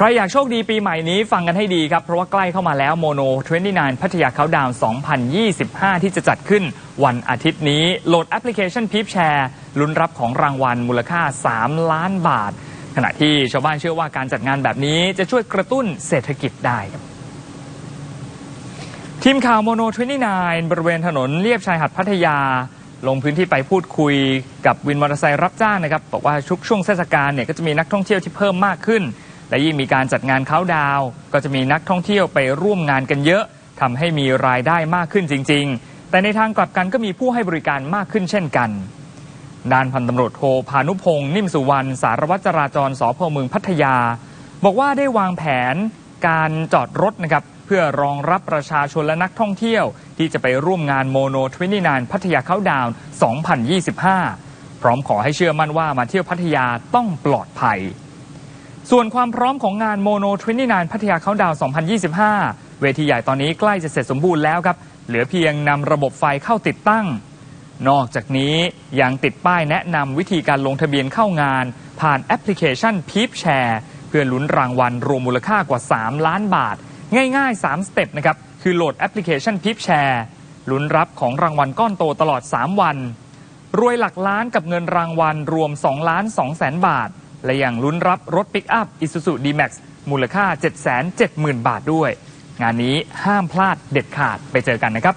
ใครอยากโชคดีปีใหม่นี้ฟังกันให้ดีครับ เพราะว่าใกล้เข้ามาแล้วโมโน 29 พัทยาเขาดาวน์ 2025 ที่จะจัดขึ้นวันอาทิตย์นี้ โหลดแอปพลิเคชันพีพแชร์ลุ้นรับของรางวัลมูลค่า 3 ล้านบาท ขณะที่ชาวบ้านเชื่อว่าการจัดงานแบบนี้จะช่วยกระตุ้นเศรษฐกิจได้ทีมข่าวโมโน 29 บริเวณถนนเลียบชายหาดพัทยาลงพื้นที่ไปพูดคุยกับวินมอเตอร์ไซค์รับจ้างนะครับบอกว่าชุกช่วงเทศกาลเนี่ยก็จะมีนักท่องเที่ยวที่เพิ่มมากขึ้น และยิ่งมีการจัดงานเขาดาวก็จะมีนักท่องเที่ยวไปร่วมงานกันเยอะทำให้มีรายได้มากขึ้นจริง ๆ แต่ในทางกลับกันก็มีผู้ให้บริการมากขึ้นเช่นกันด้านพันตำรวจโทพานุพงศ์นิ่มสุวรรณสารวัตรจราจรสพเมืองพัทยา บอกว่าได้วางแผนการจอดรถนะครับเพื่อรองรับประชาชนและนักท่องเที่ยว ที่จะไปร่วมงานโมโน29พัทยาเข้าดาวน์ 2025 พร้อมขอให้เชื่อมั่นว่ามาเที่ยวพัทยาต้องปลอดภัย ส่วนความพร้อมของงานโมโน29พัทยาเขาดาว 2025 เวทีใหญ่ตอนนี้ใกล้จะเสร็จสมบูรณ์แล้วครับ เหลือเพียงนำระบบไฟเข้าติดตั้ง นอกจากนี้ยังติดป้ายแนะนำวิธีการลงทะเบียนเข้างาน ผ่านแอปพลิเคชันพีพแชร์เพื่อลุ้นรางวัลรวมมูลค่ากว่า 3 ล้านบาท ง่าย ๆ 3 สเต็ปนะครับ คือโหลดแอปพลิเคชันพีพแชร์ลุ้นรับของรางวัลก้อนโตตลอด 3 วัน รวยหลักล้านกับเงินรางวัลรวม 2 ล้าน2แสนบาท และยังลุ้นรับรถปิกอัพอิซูซูดีแม็กซ์มูลค่า 770,000 บาทด้วย งานนี้ห้ามพลาดเด็ดขาดไปเจอกันนะครับ